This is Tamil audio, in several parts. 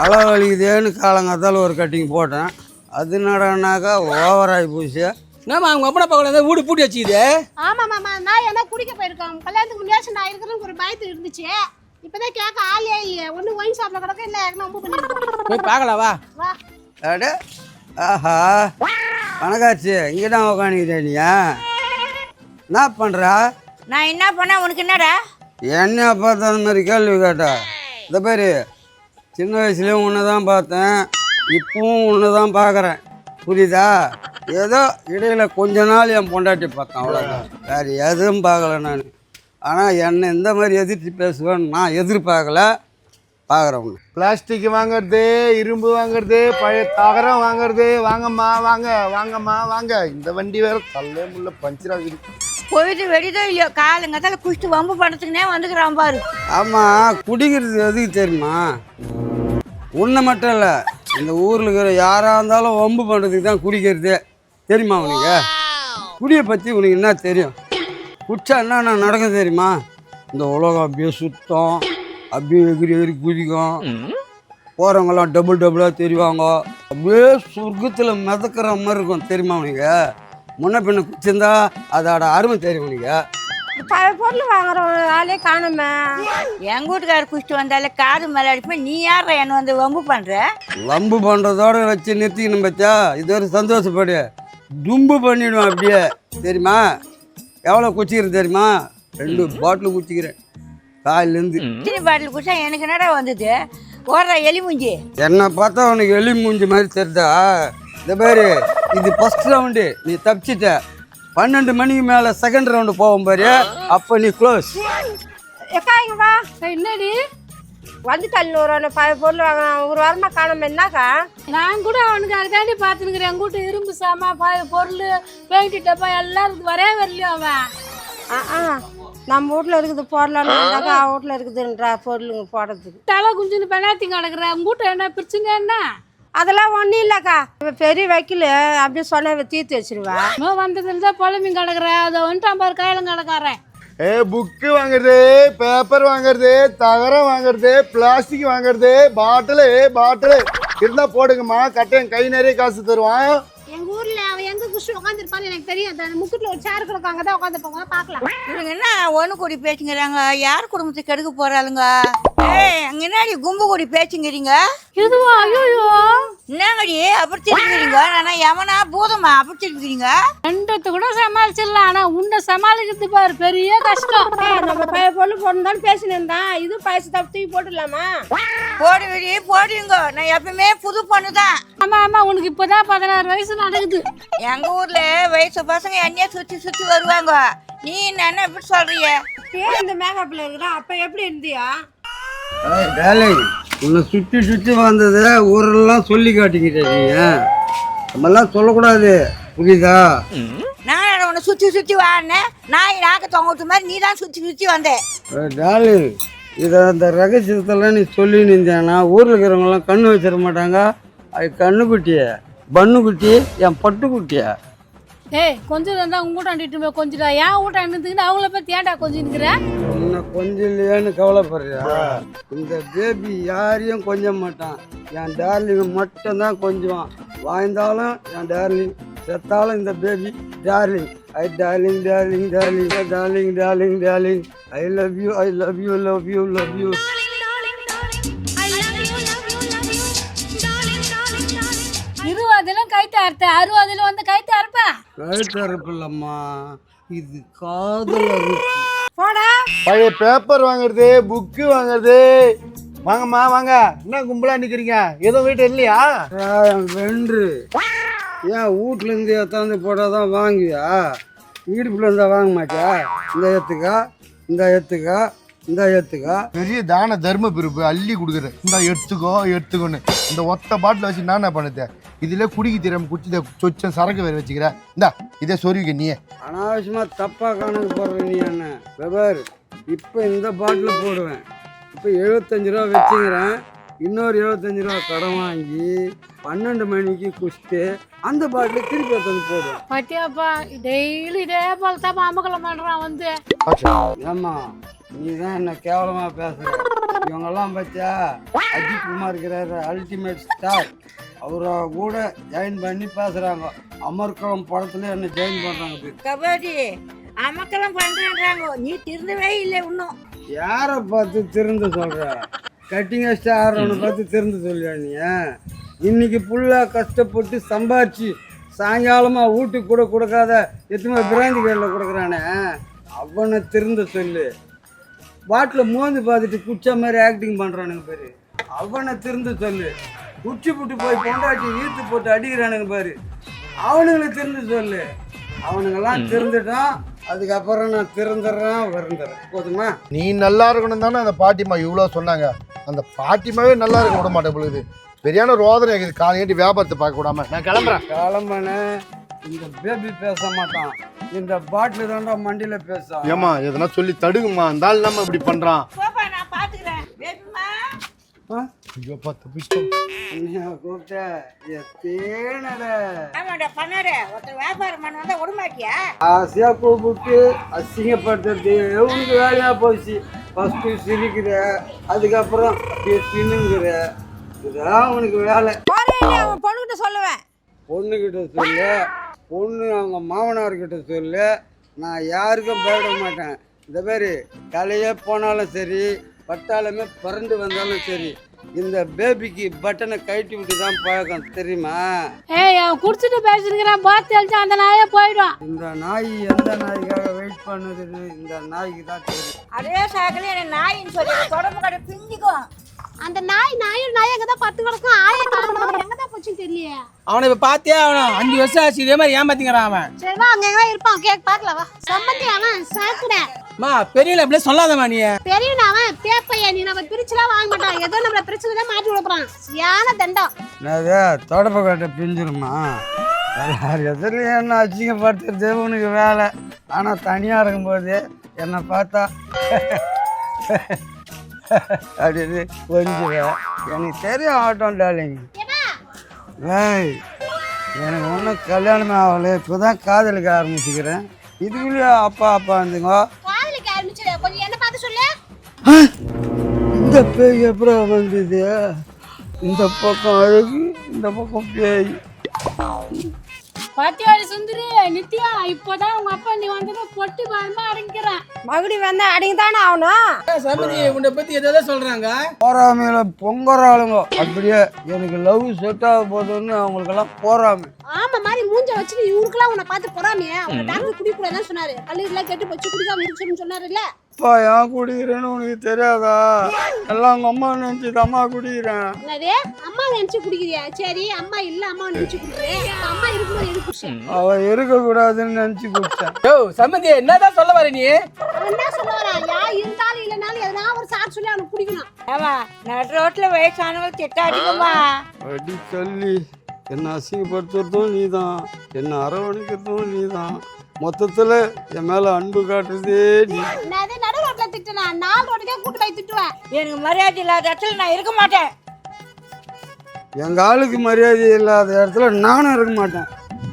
தலை வலிக்குதேன்னு காலங்காத்தால ஒரு கட்டிங் போட்டேன். அது நடனாக்கா ஓவராகி போச்சு. என்னம்மா அவங்க அப்பா பார்க்கல வீடு பூட்டி வச்சுக்குது. ஆமா மாமா நான் என்ன குடிக்க போயிருக்கோம் கல்யாணத்துக்கு முன்னாடி நான் இருக்கிறேன்னு ஒரு பயத்து இருந்துச்சு. இப்பதான் கேட்க ஆளே இல்லையே. ஒண்ணு ஒயின் ஷாப்ல கிடக்க இல்ல பண்ணிருக்கோம் போய் பார்க்கலாவா வா. அட ஆஹா. பணக்காட்சி இங்கே தான் உக்காந்துக்கிட்டே நீயா என்ன பண்ணுறா நான் என்ன பண்ணேன்? உனக்கு என்னடா? என்ன பார்த்து அந்த மாதிரி கேள்வி கேட்டா. இந்த பேர் சின்ன வயசுலேயும் ஒன்று தான் பார்த்தேன். இப்பவும் ஒன்று தான் பார்க்குறேன். புரியுதா? ஏதோ இடையில கொஞ்ச நாள் என் பொண்டாட்டி பார்த்தேன் அவ்வளோதான் வேறு எதுவும் பார்க்கல நான். ஆனால் என்னை இந்த மாதிரி எதிர்த்து பேசுவேன்னு நான் எதிர்பார்க்கல. பார்க்குறேன் ஒன்று பிளாஸ்டிக் வாங்குறது இரும்பு வாங்குறது பழைய தகரம் வாங்குறது வாங்கம்மா வாங்க வாங்கம்மா வாங்க. இந்த வண்டி வேற தள்ளே முள்ள பஞ்சர் ஆகுது. போயிட்டு வெடிதோ இல்லையோ காலங்கத்தால குடிச்சிட்டு வம்பு பண்ணுறதுக்குனே வந்துக்கிறான் பாரு. ஆமாம் குடிக்கிறது எதுக்கு தெரியுமா? உன்னை மட்டும் இல்லை இந்த ஊரில் இருக்கிற யாராக இருந்தாலும் வம்பு பண்ணுறதுக்கு தான் குடிக்கிறதே. தெரியுமா உனக்கு? குடியை பற்றி உனக்கு என்ன தெரியும்? குடிச்சா என்னென்ன நடக்கும் தெரியுமா? இந்த உலகம் அப்படியே சுத்தம். அப்படியே எகிரி எகிரி குதிக்கும். போகிறவங்களாம் டபுள் டபுளாக தெரிவாங்க. அப்படியே சொர்க்கத்தில் மிதக்கிற மாதிரி இருக்கும் தெரியுமா உனக்கு? முன்ன பின்ன குச்சிருந்தா அதோட அருமை தெரியும் உனக்கு. பொருள் வாங்குற ஆளே காணுமே. எங்க வீட்டுக்காரர் குடிச்சிட்டு வந்தாலே காது மேலே அடிப்பேன். நீ யார என்ன வந்து வம்பு பண்ற? வம்பு பண்ணுறதோட வச்சு நிறுத்திக்கணும் பச்சா இது ஒரு சந்தோஷப்படு. தும்பு பண்ணிவிடும் அப்படியே. தெரியுமா? எவ்வளோ குச்சிக்கிறேன் தெரியுமா? ரெண்டு பாட்டில் குச்சிக்கிறேன். காலிலேருந்து சின்ன பாட்டில் குடிச்சா எனக்கு என்னடா வந்தது? ஓடுற எலி மூஞ்சி. என்னை பார்த்தா உனக்கு எலி மூஞ்சி மாதிரி தெரிதா இந்த பேர் இது ஃபஸ்ட் ரவுண்டு நீ தப்பிச்சிட்ட. பன்னெண்டு மணிக்கு மேலே செகண்ட் ரவுண்டு போவோம் பாரு. அப்போ நீ க்ளோஸ் எக்கா இங்க வா. என்னடி? வந்து தள்ளி ஒரு பழைய பொருள் வாங்கினா ஒரு வாரமா காணுமே. என்னக்கா? நான் கூட அவனுக்கு அதுக்காண்டி பார்த்துனுக்குறேன் என் கூட்ட இரும்பு சாமா பழைய பொருள் பெயிண்ட் டப்பா எல்லாம் இருக்குது வரவே வரலையும் அவன்? ஆ ஆ. நம்ம வீட்ல இருக்குது போடலான்னாக்கா அவ வீட்ல இருக்குதுன்ற பொருளுங்க போடுறதுக்கு. தலை குஞ்சுன்னு பெணாத்தி கிடக்குற. உங்க கூட்ட என்ன பிரச்சனை என்ன? அதெல்லாம் ஒன்றும் இல்லைக்கா. இவ பெரிய வைக்கல அப்படியே சொன்ன தீர்த்து வச்சிருவா. நோ வந்ததுல தான் புலம்பி கிடக்குற. அதை வந்துட்டான் பாரு கையிலும் கிடக்காரன். ஏ புக்கு வாங்குறது பேப்பர் வாங்குறது தகரம் வாங்குறது பிளாஸ்டிக் வாங்குறது பாட்டிலு பாட்டிலு இருந்தா போடுங்கம்மா. கட்டையன் கை நிறைய காசு தருவான். எங்க ஊர்ல குஷ்டு உட்காந்துருப்பான்னு எனக்கு தெரியும் அந்த முக்குட்டுல ஒரு சேர் கிடக்கும் அங்கதான் உட்காந்துருப்பாங்க பாக்கலாம் இவங்க என்ன ஒன்று கூடி பேச்சுங்கிறாங்க? யார் குடும்பத்தை கெடுக்க போறாளுங்க? ஏய் அங்க என்னடி கும்பு கூடி பேச்சுங்கிறீங்க? இதுவா ஐயோ என்னங்கடி அப்படி திருப்பிக்கிறீங்க நான் எவனா பூதமா அப்படி திருப்பிக்கிறீங்க ரெண்டத்தை கூட சமாளிச்சிடலாம் ஆனா உன்னை சமாளிக்கிறது பாரு பெரிய கஷ்டம். நம்ம பழைய பொருள் போடணும் பேசினு இருந்தான் இது பழசு தப்பு தூக்கி போட்டுடலாமா? போடு வெடி போடுவீங்க நான் எப்பவுமே புது பொண்ணு தான் ஆமா ஆமா உனக்கு இப்பதான் பதினாறு வயசு நடக்குது. எங்க ஊர்ல வயசு பசங்க என்னைய சுத்தி சுத்தி வருவாங்க. நீ என்ன இப்படி சொல்றீங்க ஏன் இந்த மேக்கப்ல இருக்கிறா அப்ப எப்படி இருந்தியா? டார்லிங் உன்னை சுற்றி சுற்றி வந்ததை ஊரெல்லாம் சொல்லி காட்டிக்கிட்டே நீங்க நம்மெல்லாம் சொல்லக்கூடாது. புரியுதா? நான் உன்னை சுத்தி சுத்தி வாடினேன் நாய் நாக்க தொங்க மாதிரி நீ தான் சுத்தி சுத்தி வந்தேன் டார்லிங் இதை அந்த ரகசியத்தெல்லாம் நீ சொல்லி நின்றேன்னா ஊரில் இருக்கிறவங்களாம் கண்ணு வச்சிட மாட்டாங்க. அது கண்ணுக்குட்டிய. பண்ணுக்குட்டி என் பட்டுக்குட்டியா ஏய் கொஞ்சம் இருந்தா உங்க கூட்ட அண்டிட்டு போய் கொஞ்சிடா. ஏன் கூட்ட அண்டுக்குன்னு அவங்கள பத்தி ஏன்டா கொஞ்சம் உன்னை கொஞ்சம் இல்லையான்னு கவலைப்படுறியா? இந்த பேபி யாரையும் கொஞ்ச மாட்டான். என் டார்லிங் மட்டும்தான் கொஞ்சுவான். வாழ்ந்தாலும் என் டார்லிங் செத்தாலும் இந்த baby darling I darling darling darling darling darling darling I love you I love you love you love you அறுத்த அறுபதுல வந்து கைத்து அறுப்ப கழுத்தரப்பு இல்லம்மா இது காதல் போடா. பழைய பேப்பர் வாங்குறது புக்கு வாங்குறது. வாங்கம்மா வாங்க. என்ன கும்பலா நிக்கிறீங்க? ஏதோ வீட்டு இல்லையா? வென்று ஏன் வீட்லேருந்து எத்தாந்து போட்டால் தான் வாங்குவியா? இடுப்புல இருந்தா வாங்க மாட்டியா? இந்த ஏத்துக்கா இந்த ஏத்துக்கா இந்த ஏத்துக்கா பெரிய தான தர்ம பிரிப்பு அள்ளி கொடுக்குறேன். இந்த எடுத்துக்கோ எடுத்துக்கோன்னு. இந்த ஒத்த பாட்டில் வச்சு நான் என்ன பண்ணுது? இதுல குடிக்க தெரியாம குடிச்சு சொச்சம் சரக்கு வேற வச்சுக்கிறேன் இந்தா இதே சொருவிக்க நீயே. அனாவசியமாக தப்பாக கணக்கு போடுற நீ என்ன? வெவர் இப்போ இந்த பாட்டில் போடுவேன். இப்போ எழுபத்தஞ்சு ரூபா வச்சுக்கிறேன். இன்னொரு எழுபத்தஞ்சு ரூபா கடன் வாங்கி பன்னெண்டு மணிக்கு குடிச்சிட்டு அந்த பாட்டில் திருப்பி எடுத்து போடுவேன். பட்டியாப்பா டெய்லி இதே போல தான் அமக்கலம் பண்றான் வந்து. ஏம்மா நீ தான் என்ன கேவலமாக பேசுற? இவங்கெல்லாம் பார்த்தியா அஜித் குமார் இருக்கிறாரு அல்டிமேட் ஸ்டார் அவரை கூட ஜாயின் பண்ணி பேசுகிறாங்க அமர்கலம் படத்துல என்ன ஜாயின் பண்ணுறாங்க பேர். கபடி அமக்கெல்லாம் பண்றாங்க நீ திருந்தவே இல்லை இன்னும். யாரை பார்த்து திருந்து சொல்கிற கட்டிங் ஸ்டார்னு பார்த்து திருந்து சொல்லியா நீ? இன்னைக்கு ஃபுல்லாக கஷ்டப்பட்டு சம்பாரிச்சு சாயங்காலமாக வீட்டுக்கு கூட கொடுக்காத எத்தனை பிராந்தி கடையில் கொடுக்குறானே. அவனை திருந்த சொல்லு. பாட்டில் மோந்து பார்த்துட்டு குச்ச மாதிரி ஆக்டிங் பண்ணுறானுங்க பாரு. அவனை திருந்த சொல்லு. குச்சி புட்டு போய் பொண்டாட்டி ஈர்த்து போட்டு அடிக்கிறானுங்க பாரு. அவனுங்களை திருந்து சொல்லு. அவனுங்கெல்லாம் திருந்துட்டான் அதுக்கப்புறம் நான் திருந்துடுறேன் வருந்துறேன் போதுமா? நீ நல்லா இருக்கணும் தானே அந்த பாட்டிமா இவ்வளோ சொன்னாங்க. அந்த பாட்டிமாவே நல்லா இருக்க விட மாட்டேன் பொழுது. பெரியான ரோதனை இருக்குது. காலையாட்டி வியாபாரத்தை பார்க்க விடாம? நான் கிளம்புறேன். கிளம்பன இந்த பேபி பேச மாட்டான். இந்த பாட்டில் தாண்டா மண்டியில் பேச. ஏமா எதனா சொல்லி தடுங்கம்மா. அந்த ஆள் நம்ம இப்படி பண்றான்? போப்பா நான் பாத்துக்கிறேன். பேபிமா கூப்பிட்ட? தேனட. ஆமாடா பண்ணாரு ஒருத்தர் வியாபாரம் பண்ண வந்தா கூப்பிட்டு அசிங்கப்படுத்துறது. உனக்கு வேலையாக போச்சு. ஃபஸ்ட்டு சிரிக்கிற அதுக்கப்புறம் தின்னுங்கிற. இதுதான் உனக்கு வேலை. அவன் பொண்ணுகிட்ட சொல்லுவேன். பொண்ணுக்கிட்ட சொல்லு. பொண்ணு அவங்க மாமனார்கிட்ட சொல்லு நான் யாருக்கும் பயப்பட மாட்டேன். இந்த மாதிரி கலையே போனாலும் சரி பட்டாளமே பறந்து வந்தாலும் சரி இந்த பேபிக்கு பட்டனை கழட்டி விட்டு தான் பழக்கம் தெரியுமா? ஏய் அவன் குடிச்சிட்டு பேசினுக்கிறான் பார்த்து அழிச்சு அந்த நாயே போயிடும் இந்த நாய் எந்த நாய்க்காக வெயிட் பண்ணுதுன்னு இந்த நாய்க்கு தான் தெரியும். அதே சாக்கில் என்ன நாயின்னு சொல்லி தொடர்பு கடை பிஞ்சுக்கும் அந்த நாய் நாயும் நாய் எங்க தான் பத்து கிடக்கும். ஆய காரணம் எங்க தான் போச்சுன்னு தெரியலையே. அவனை இப்ப பாத்தியா அவனை அஞ்சு வருஷம் ஆச்சு. இதே மாதிரி ஏமாத்திங்கிறான் அவன். சரி வா அங்க எங்க இருப்பான். கேக் பார்க்கல வா. சம்பந்தி அவன் சாக்குறேன் மா பெரியல அப்படியே சொல்லாதம்மா நீ. பெரியவன் அவன் பேப்பையா நீ நம்ம பிரிச்சுலாம் வாங்க மாட்டான். ஏதோ நம்மள பிரச்சனை தான் மாட்டி விடப்போறான். யான தண்டம். என்னது தொடப்ப கட்ட பிஞ்சிருமா யார் எதிரில் என்ன அசிங்கப்படுத்துறது? உனக்கு வேலை. ஆனால் தனியாக இருக்கும்போது என்னை பார்த்தா அப்படின்னு கொஞ்சுவேன் எனக்கு தெரியும் ஆட்டம் டாலிங் ஏய் எனக்கு ஒன்றும் கல்யாணமே ஆகலை. இப்போ தான் காதலிக்க ஆரம்பிச்சுக்கிறேன். இதுக்குள்ளேயே அப்பா அப்பா இருந்துங்க இந்த பேய் எப்படா வந்தது? இந்த பக்கம் அழகு இந்த பக்கம் பேய். பாத்தியாடி சுந்தரி நித்யா இப்போதான் உங்க அப்பா நீ வந்ததை பொட்டி பாருமா அடங்கிக்கிறான் மகுடி வந்தா அடிங்க தானே ஆகணும் சமதி உன்னை பத்தி எதாவது சொல்றாங்க? போறாமையில பொங்குறாளுங்க. அப்படியே எனக்கு லவ் செட் ஆக போதுன்னு அவங்களுக்கெல்லாம் போறாமை. ஆமா மாதிரி மூஞ்ச வச்சுட்டு இவருக்கெல்லாம் உன்னை பார்த்து போறாமே அவங்க டாக்டர் குடிக்க கூடாதுன்னு சொன்னாரு? கல்லீரலாம் கெட்டு போச்சு குடிக்காம இருக்குன்னு சொன்னாருல்ல? அப்பா ஏன் குடிக்கிறேன்னு உனக்கு தெரியாதா? எல்லாம் உங்க அம்மா நினைச்சு அம்மா குடிக்கிறேன். என்னது? அம்மா நினைச்சு குடிக்கிறியா? சரி அம்மா இல்ல அம்மா நினைச்சு குடிக்கிறேன். அம்மா இருக்கும்போது எது குடிச்சேன் அவ இருக்கக்கூடாதுன்னு நினைச்சு குடிச்சேன். யோ சம்மந்தி என்னதான் சொல்ல வர நீ? அவன் என்ன சொல்ல வரான் யா இருந்தாலும் இல்லைனாலும் எதனா ஒரு சார் சொல்லி அவனுக்கு குடிக்கணும். ஏமா நடு ரோட்ல வயசானவங்க திட்டாடிக்குமா? அடி சொல்லி என்னை அசிங்கப்படுத்துறதும் நீ தான் என்னை அரவணைக்கிறதும் நீ தான் மொத்தத்தில் என் மேலே அன்பு காட்டுறதே நீ எனக்கு மரியாதை இல்லாத இடத்துல நான் இருக்க மாட்டேன். எங்கள் ஆளுக்கு மரியாதை இல்லாத இடத்துல நானும் இருக்க மாட்டேன்.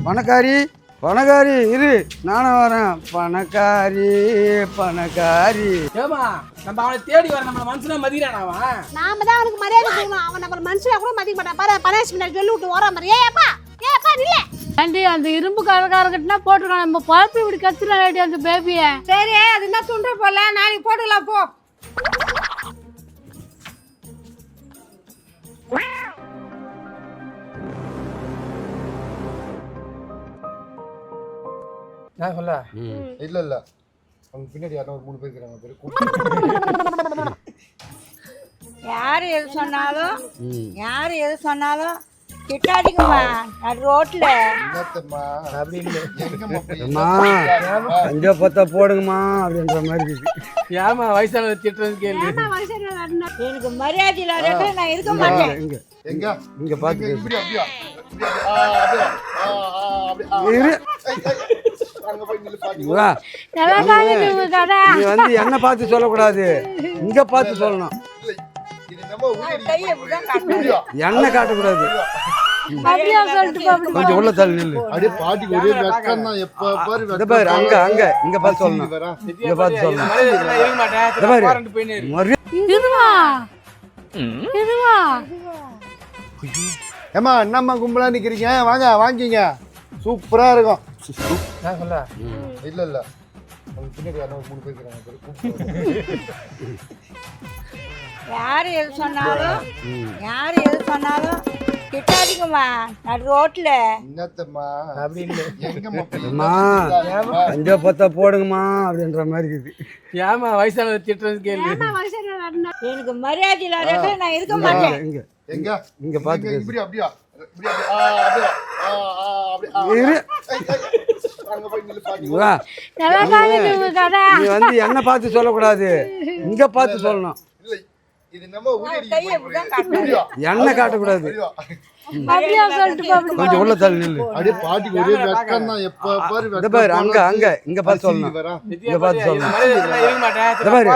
பணக்காரி பணக்காரி இரு. நானும் வரேன். பணக்காரி பணக்காரி. ஏமா நம்ம அவனை தேடி வர நம்ம மனுஷனா மதிக்கிறான் அவன்? நாம தான் அவனுக்கு மரியாதை கொடுக்கணும் அவன் நம்ம மனுஷனா கூட மதிக்க மாட்டான். பாரு பனேஷ் பின்னாடி சொல்லி விட்டு ஓர மாதிரி ஏப்பா ஆண்டி அந்த இரும்பு கடைக்காரங்கிட்டனா போட்டுருக்கான். நம்ம பழப்பு இப்படி கத்துறாடி அந்த பேபியை சரி அது என்ன துண்டு போல? நாளைக்கு போட்டுக்கலாம் போ. நான் சொல்ல? இல்ல இல்ல. அவங்க பின்னாடி யாரும் ஒரு மூணு பேர் இருக்கிறாங்க பேரு கூப்பிட்டு யார் எது சொன்னாலும் யார் எது சொன்னாலும் திட்டாடிக்குமா நடு ரோட்ல. போடுங்கம்மா அப்படின்ற மாதிரி இருக்கு. ஏமா வயசானவர் திட்டுறது கேள்வி எனக்கு மரியாதை இல்லாத நான் இருக்க மாட்டேன். எங்க? இங்க இப்படி அப்படியா? நீ வந்து என்ன பார்த்து சொல்லக்கூடாது. இங்க பார்த்து சொல்லணும். இது? எண்ணெய் காட்டக்கூடாது. கொஞ்சம் உள்ள தள்ளி நில்லு. அப்படியே பாட்டிக்கு ஒரே வெக்கம் தான் எப்ப பாரு பாரு அங்க அங்க இங்க பார்த்து சொல்லணும். இங்க பார்த்து சொல்லணும். இந்த பாரு. இதுவா? இதுவா? என்னம்மா கும்பலா நிக்கிறீங்க? வாங்க வாங்கிங்க. சூப்பரா இருக்கும். நான் சொல்ல இல்ல. இல்ல பின்னாடி மூணு பேர். யார் எது சொன்னாலும் யார் எது சொன்னாலும் திட்டாதீங்கம்மா. நடு ரோட்ல. அஞ்சா பத்தா போடுங்கம்மா அப்படின்ற மாதிரி இருக்குது. ஏமா வயசானது திட்டுறது கேள்வி எனக்கு மரியாதை இல்லாத நான் இருக்க மாட்டேன். இங்க. எங்க? இங்க பேசு. இப்படி அப்படியா? நீ வந்து என்ன பார்த்து சொல்லக்கூடாது. இங்க பார்த்து சொல்லணும். எண்ணெய் காட்டக்கூடாது. கொஞ்சம் உள்ள தள்ளி நில்லு. அப்படியே பாட்டிக்கு ஒரே வெக்கம் தான். எப்ப பாரு இந்த வெக்கம் பாரு அங்க அங்க இங்க பார்த்து சொல்லணும். வரா. இங்க பார்த்து சொல்லணும். இருக்க மாட்டேன் இந்த பாரு.